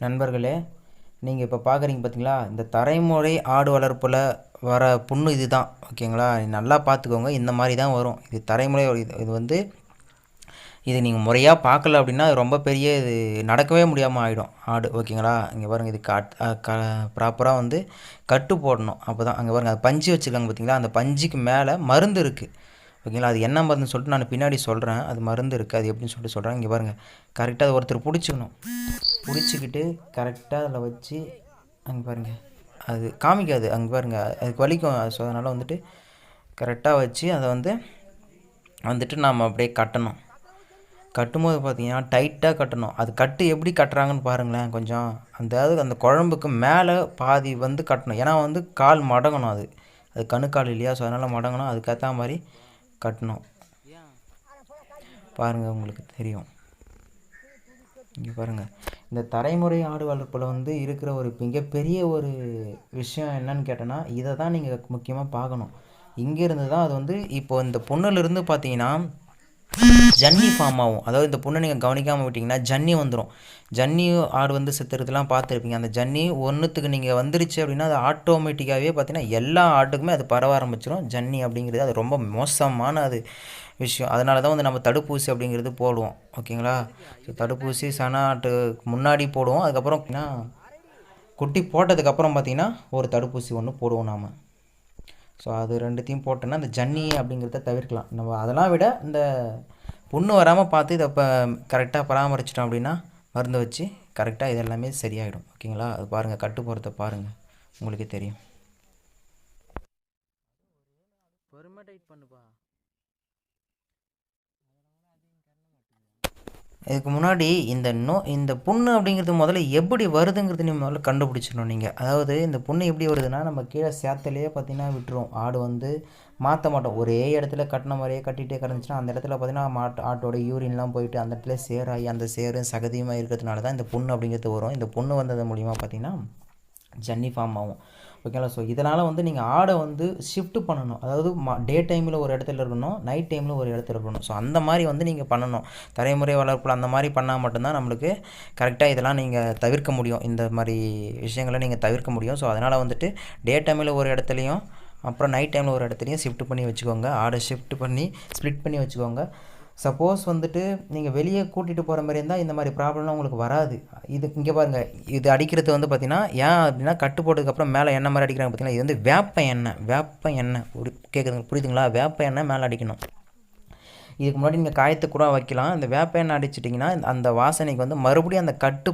நண்பர்களே நீங்கள் இப்போ பார்க்குறீங்க பார்த்தீங்களா இந்த தரைமுறை ஆடு வளர்ப்பில் வர புண்ணு இது தான் ஓகேங்களா நல்லா பார்த்துக்கோங்க இந்த மாதிரி தான் வரும். இது தரைமுறை இது வந்து இது நீங்கள் முறையாக பார்க்கல அப்படின்னா ரொம்ப பெரிய இது நடக்கவே முடியாமல் ஆகிடும் ஆடு ஓகேங்களா? இங்கே பாருங்கள் இது கட் க ப்ராப்பராக வந்து கட்டு போடணும் அப்போ தான் அங்கே பாருங்கள் அது பஞ்சு வச்சுருக்காங்க பார்த்தீங்களா அந்த பஞ்சுக்கு மேலே மருந்து இருக்குது ஓகேங்களா? அது என்ன மருந்துன்னு சொல்லிட்டு நான் பின்னாடி சொல்கிறேன் அது மருந்து இருக்குது அது எப்படின்னு சொல்லிட்டு சொல்கிறேன் இங்கே பாருங்கள் கரெக்டாக அதை ஒருத்தர் பிடிச்சிக்கணும். பிடிச்சிக்கிட்டு கரெக்டாக அதில் வச்சு அங்கே பாருங்கள் அது காமிக்காது. அங்கே பாருங்கள் அதுக்கு வலிக்கும். ஸோ அதனால் வந்துட்டு கரெக்டாக வச்சு அதை வந்து வந்துட்டு நாம் அப்படியே கட்டணும். கட்டும்போது பார்த்தீங்கன்னா டைட்டாக கட்டணும். அது கட்டு எப்படி கட்டுறாங்கன்னு பாருங்களேன் கொஞ்சம். அந்த அதாவது அந்த குழம்புக்கு மேலே பாதி வந்து கட்டணும். ஏன்னா வந்து கால் மடங்கணும் அது. அது கணுக்கால் இல்லையா? ஸோ அதனால் மடங்கணும். அதுக்கேற்ற மாதிரி கட்டணும். பாருங்கள் உங்களுக்கு தெரியும். இங்கே பாருங்கள் இந்த தலைமுறை ஆடு வளர்ப்பில் வந்து இருக்கிற ஒரு மிகப்பெரிய ஒரு விஷயம் என்னன்னு கேட்டோன்னா இதை தான் நீங்கள் முக்கியமாக பார்க்கணும். இங்கேருந்து தான் அது வந்து இப்போ இந்த பொண்ணுலேருந்து பார்த்தீங்கன்னா ஜன்னி ஃபார்ம் ஆகும். அதாவது இந்த பொண்ணை நீங்கள் கவனிக்காமல் விட்டிங்கன்னா ஜன்னி வந்துடும் ஜன்னி ஆடு வந்து செத்துறதுலாம் பார்த்துருப்பீங்க. அந்த ஜன்னி ஒன்றுத்துக்கு நீங்கள் வந்துருச்சு அப்படின்னா அது ஆட்டோமேட்டிக்காகவே பார்த்தீங்கன்னா எல்லா ஆட்டுக்குமே அது பரவ ஆரம்பிச்சிடும் ஜன்னி அப்படிங்கிறது அது ரொம்ப மோசமான அது விஷயம். அதனால தான் வந்து நம்ம தடுப்பூசி அப்படிங்கிறது போடுவோம். ஓகேங்களா? ஸோ தடுப்பூசி சன ஆட்டுக்கு முன்னாடி போடுவோம். அதுக்கப்புறம் குட்டி போட்டதுக்கப்புறம் பார்த்தீங்கன்னா ஒரு தடுப்பூசி ஒன்று போடுவோம் நாம். ஸோ அது ரெண்டுத்தையும் போட்டோன்னா அந்த ஜன்னி அப்படிங்கிறத தவிர்க்கலாம். நம்ம அதெல்லாம் விட இந்த புண்ணு வராமல் பார்த்து இதை இப்போ கரெக்டாக பராமரிச்சிட்டோம் அப்படின்னா மருந்து வச்சு கரெக்டாக இது எல்லாமே சரியாயிடும். ஓகேங்களா? அது பாருங்கள் கட்டு போகிறத பாருங்கள் உங்களுக்கே தெரியும். பொறுமை பண்ணுப்பா இதுக்கு முன்னாடி இந்த நோ இந்த புண்ணு அப்படிங்கிறது முதல்ல எப்படி வருதுங்கிறது நீங்கள் முதல்ல கண்டுபிடிச்சிடணும் நீங்கள் அதாவது இந்த புண்ணு எப்படி வருதுன்னா நம்ம கீழே சேத்துலேயே பார்த்தீங்கன்னா விட்டுரும். ஆடு வந்து மாற்ற மாட்டோம். ஒரே இடத்துல கட்டின மாதிரியே கட்டிகிட்டே கிடந்துச்சுன்னா அந்த இடத்துல பார்த்தீங்கன்னா மாட்டு ஆட்டோட யூரின்லாம் போயிட்டு அந்த இடத்துல சேராகி அந்த சேரும் சகதியுமாக இருக்கிறதுனால தான் இந்த புண்ணு அப்படிங்கிறது வரும். இந்த புண்ணு வந்தது மூலிமா பார்த்தீங்கன்னா ஜன்னி ஃபார்ம் ஆகும். ஓகேங்களா ஸோ இதனால் வந்து நீங்கள் ஆடை வந்து ஷிஃப்ட் பண்ணணும். அதாவது மா டே டைமில் ஒரு இடத்துல இருக்கணும் நைட் டைமில் ஒரு இடத்துல இருக்கணும். ஸோ அந்த மாதிரி வந்து நீங்கள் பண்ணணும். தலைமுறை வளர்ப்பில் அந்த மாதிரி பண்ணால் மட்டும்தான் நம்மளுக்கு கரெக்டாக இதெல்லாம் நீங்கள் தவிர்க்க முடியும். இந்த மாதிரி விஷயங்களை நீங்கள் தவிர்க்க முடியும். ஸோ அதனால் வந்துட்டு டே டைமில் ஒரு இடத்துலையும் அப்புறம் நைட் டைமில் ஒரு இடத்துலையும் ஷிஃப்ட் பண்ணி வச்சுக்கோங்க. ஆடை ஷிஃப்ட் பண்ணி ஸ்ப்ளிட் பண்ணி வச்சுக்கோங்க. சப்போஸ் வந்துட்டு நீங்கள் வெளியே கூட்டிகிட்டு போகிற மாதிரி இருந்தால் இந்த மாதிரி ப்ராப்ளம்லாம் உங்களுக்கு வராது. இது இங்கே பாருங்கள் இது அடிக்கிறது வந்து பார்த்திங்கன்னா ஏன் அப்படின்னா கட்டு போட்டதுக்கப்புறம் மேலே எண்ணெய் மாதிரி அடிக்கிறாங்க பார்த்தீங்கன்னா இது வந்து வேப்ப எண்ணெய் வேப்ப எண்ணெய். ஒரு கேட்குதுங்க புரியுதுங்களா? வேப்ப எண்ணெய் மேலே அடிக்கணும். இதுக்கு முன்னாடி நீங்கள் காயத்தை கூட வைக்கலாம். இந்த வேப்ப எண்ணெய் அடிச்சிட்டிங்கன்னா அந்த வாசனைக்கு வந்து மறுபடியும் அந்த கட்டு